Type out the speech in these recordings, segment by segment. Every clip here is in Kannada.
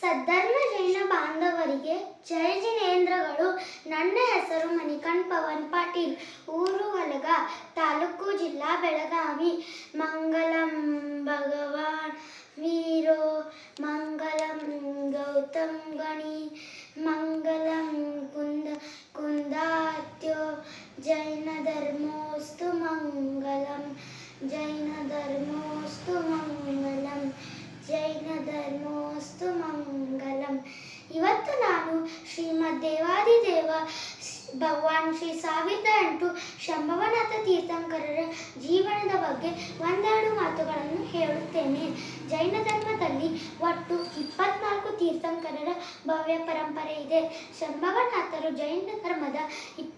ಸದ್ಧರ್ಮ ಜೈನ ಬಾಂಧವರಿಗೆ ಜಯ ಜಿನೇಂದ್ರಗಳು. ನನ್ನ ಹೆಸರು ಮಣಿಕಂಠ್ ಪವನ್ ಪಾಟೀಲ್. ಊರು ಹಲಗ ತಾಲೂಕು ಜಿಲ್ಲಾ ಬೆಳಗಾವಿ. ಮಂಗಲಂ ಭಗವಾನ್ ವೀರೋ. ಮಂಗಲಂ ಗೌತಮ್ ಗಣಿ. ಮಂಗಲಂ ಕುಂದ ಕುಂದಾತ್ಯೋ. ಜೈನ ಧರ್ಮೋಸ್ತು ಮಂಗಲಂ. ಜೈನ ಧರ್ಮೋಸ್ತು ಮಂಗಲಂ. ಜೈನ ಧರ್ಮೋಸ್ತು ಮಂಗಲಂ. ಇವತ್ತು ನಾನು ಶ್ರೀಮದ್ ದೇವಾದಿದೇವ ಭಗವಾನ್ ಶ್ರೀ ಸಾವಿರದ ಎಂಟು ಶಂಭವನಾಥ ತೀರ್ಥಂಕರರ ಜೀವನದ ಬಗ್ಗೆ ಒಂದೆರಡು ಮಾತುಗಳನ್ನು ಹೇಳುತ್ತೇನೆ. ಜೈನ ಧರ್ಮದಲ್ಲಿ ಒಟ್ಟು ಇಪ್ಪತ್ನಾಲ್ಕು ತೀರ್ಥಂಕರರ ಭವ್ಯ ಪರಂಪರೆ ಇದೆ. ಶಂಭವನಾಥರು ಜೈನ ಧರ್ಮದ ತೀರ್ಥಂಕರರಲ್ಲಿ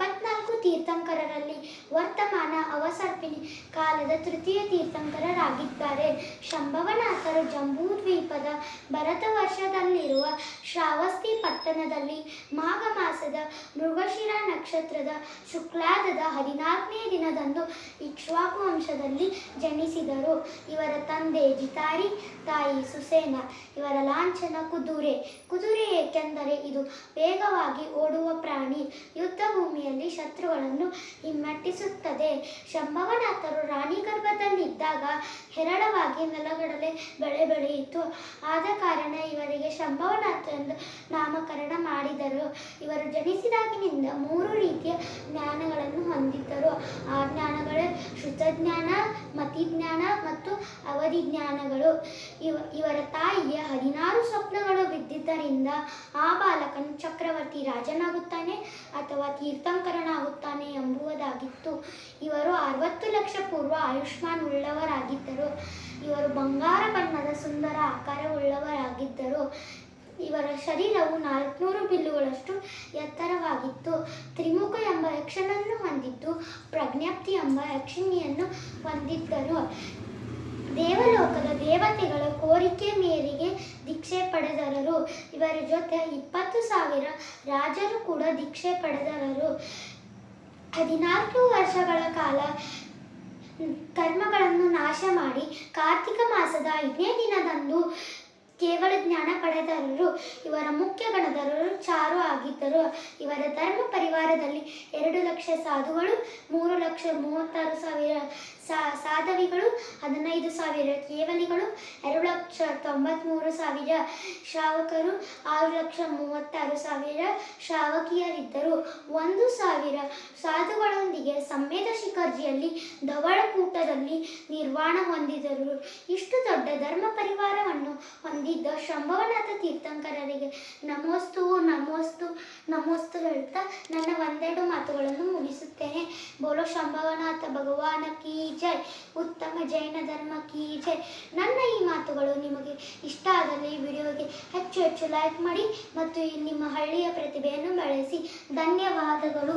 ಅವಸರ್ಪಿನಿ ಕಾಲದ ತೃತೀಯ ತೀರ್ಥಂಕರರಾಗಿದ್ದಾರೆ. ಶಂಭವನಾಥರು ಜಂಬೂದ್ವೀಪದ ಭರತ ವರ್ಷದಲ್ಲಿರುವ ಶ್ರಾವಸ್ತಿ ಪಟ್ಟಣದಲ್ಲಿ ಮಾಘ ಮಾಸದ ಮೃಗಶಿರ ನಕ್ಷತ್ರದ ಶುಕ್ಲಾದದ ಹದಿನಾಲ್ಕನೇ ದಿನದಂದು ಇಕ್ಷ್ವಾಕು ವಂಶದಲ್ಲಿ ಜನಿಸಿದರು. ಇವರ ತಂದೆ ಜಿತಾರಿ, ತಾಯಿ ಸುಸೇನ, ಇವರ ಲಾಂಛನ ಕುದುರೆ. ಕುದುರೆ ಏಕೆಂದರೆ ಇದು ವೇಗವಾಗಿ ಓಡುವ ಪ್ರಾಣಿ. ಯುದ್ಧ ಭೂಮಿಯಲ್ಲಿ ಶತ್ರುಗಳನ್ನು ಹಿಮ್ಮೆಟ್ಟಿಸುತ್ತದೆ. ಶಂಭವನಾಥರು ರಾಣಿ ಗರ್ಭದಲ್ಲಿದ್ದಾಗ ಹೇರಳವಾಗಿ ನೆಲಗಡಲೆ ಬೆಳೆ ಬೆಳೆಯಿತು. ಆದ ಕಾರಣ ಇವರಿಗೆ ಶಂಭವನಾಥ ಎಂದು ನಾಮಕರಣ ಮಾಡಿದರು. ಇವರು ಜನಿಸಿದಾಗಿನಿಂದ ಮೂರು ರೀತಿಯ ಜ್ಞಾನಗಳನ್ನು ಹೊಂದಿದ್ದರು. ಆ ಜ್ಞಾನಗಳೇ ಮತಿ ಮತಿಜ್ಞಾನ ಮತ್ತು ಅವಧಿ ಜ್ಞಾನಗಳು ಇವ, ಇವರ ತಾಯಿಯ ಹದಿನಾರು ಸ್ವಪ್ನಗಳು ಬಿದ್ದಿದ್ದರಿಂದ ಆ ಬಾಲಕನು ಚಕ್ರವರ್ತಿ ರಾಜನಾಗುತ್ತಾನೆ ಅಥವಾ ತೀರ್ಥಂಕರನಾಗುತ್ತಾನೆ ಎಂಬುವುದಾಗಿತ್ತು ಇವರು ಅರವತ್ತು ಲಕ್ಷ ಪೂರ್ವ ಆಯುಷ್ಮಾನ್ ಉಳ್ಳವರಾಗಿದ್ದರು. ಇವರು ಬಂಗಾರ ಬಣ್ಣದ ಸುಂದರ ಆಕಾರವುಳ್ಳವರಾಗಿದ್ದರು. ಇವರ ಶರೀರವು ನಾಲ್ಕುನೂರು ಬಿಲ್ಲುಗಳಷ್ಟು ಎತ್ತರವಾಗಿತ್ತು. ತ್ರಿಮುಖ ಎಂಬ ಯಕ್ಷನನ್ನು ಹೊಂದಿದ್ದು, ಪ್ರಜ್ಞಪ್ತಿ ಎಂಬ ಯಕ್ಷಿಣಿಯನ್ನು ಹೊಂದಿದ್ದರು. ದೇವಲೋಕದ ದೇವತೆಗಳ ಕೋರಿಕೆ ಮೇರೆಗೆ ದೀಕ್ಷೆ ಪಡೆದರರು. ಇವರ ಜೊತೆ ಇಪ್ಪತ್ತು ಸಾವಿರ ರಾಜರು ಕೂಡ ದೀಕ್ಷೆ ಪಡೆದರರು. ಹದಿನಾಲ್ಕು ವರ್ಷಗಳ ಕಾಲ ಕರ್ಮಗಳನ್ನು ನಾಶ ಮಾಡಿ ಕಾರ್ತಿಕ ಮಾಸದ ಐದನೇ ದಿನದಂದು ಕೇವಲ ಜ್ಞಾನ ಪಡೆದವರು, ಇವರ ಮುಖ್ಯ ಗಣದರು ಚಾರು ಆಗಿದ್ದರು. ಇವರ ಧರ್ಮ ಪರಿವಾರದಲ್ಲಿ ಎರಡು ಲಕ್ಷ ಸಾಧುಗಳು, ಮೂರು ಲಕ್ಷ ಮೂವತ್ತಾರು ಸಾವಿರ ಸಾಧವಿಗಳು, ಹದಿನೈದು ಸಾವಿರ ಕೇವಲಿಗಳು, ಎರಡು ಲಕ್ಷ ತೊಂಬತ್ತ್ಮೂರು ಸಾವಿರ ಶ್ರಾವಕರು, ಆರು ಲಕ್ಷ ಮೂವತ್ತಾರು ಸಾವಿರ ಶ್ರಾವಕಿಯರಿದ್ದರು. ಸಾವಿರ ಸಾಧುಗಳೊಂದಿಗೆ ಸಮ್ಮೇದ ಶಿಖರ್ಜಿಯಲ್ಲಿ ಧವಳಕೂಟದಲ್ಲಿ ನಿರ್ವಾಣ ಹೊಂದಿದರು. ಇಷ್ಟು ದೊಡ್ಡ ಧರ್ಮ ಪರಿವಾರವನ್ನು ಹೊಂದಿದ್ದ ಶಂಭವನಾಥ ತೀರ್ಥಂಕರರಿಗೆ ನಮೋಸ್ತು ನಮೋಸ್ತು ನಮೋಸ್ತು ಹೇಳ್ತಾ ನನ್ನ ಒಂದೆರಡು ಮಾತುಗಳನ್ನು ಮುಗಿಸುತ್ತೇನೆ. ಬೋಲೋ ಶಂಭವನಾಥ ಭಗವಾನ ಕೀ ಜೈ, ಉತ್ತಮ ಜೈನ ಧರ್ಮ ಕೀ ಜೈ. ನನ್ನ ಈ ಮಾತುಗಳು ನಿಮಗೆ ಇಷ್ಟ ಆದಲ್ಲಿ ವಿಡಿಯೋಗೆ ಹೆಚ್ಚು ಹೆಚ್ಚು ಲೈಕ್ ಮಾಡಿ ಮತ್ತು ನಿಮ್ಮ ಹಳ್ಳಿಯ ಪ್ರತಿಭೆಯನ್ನು ಬೆಳೆಸಿ. ಧನ್ಯವಾದಗಳು.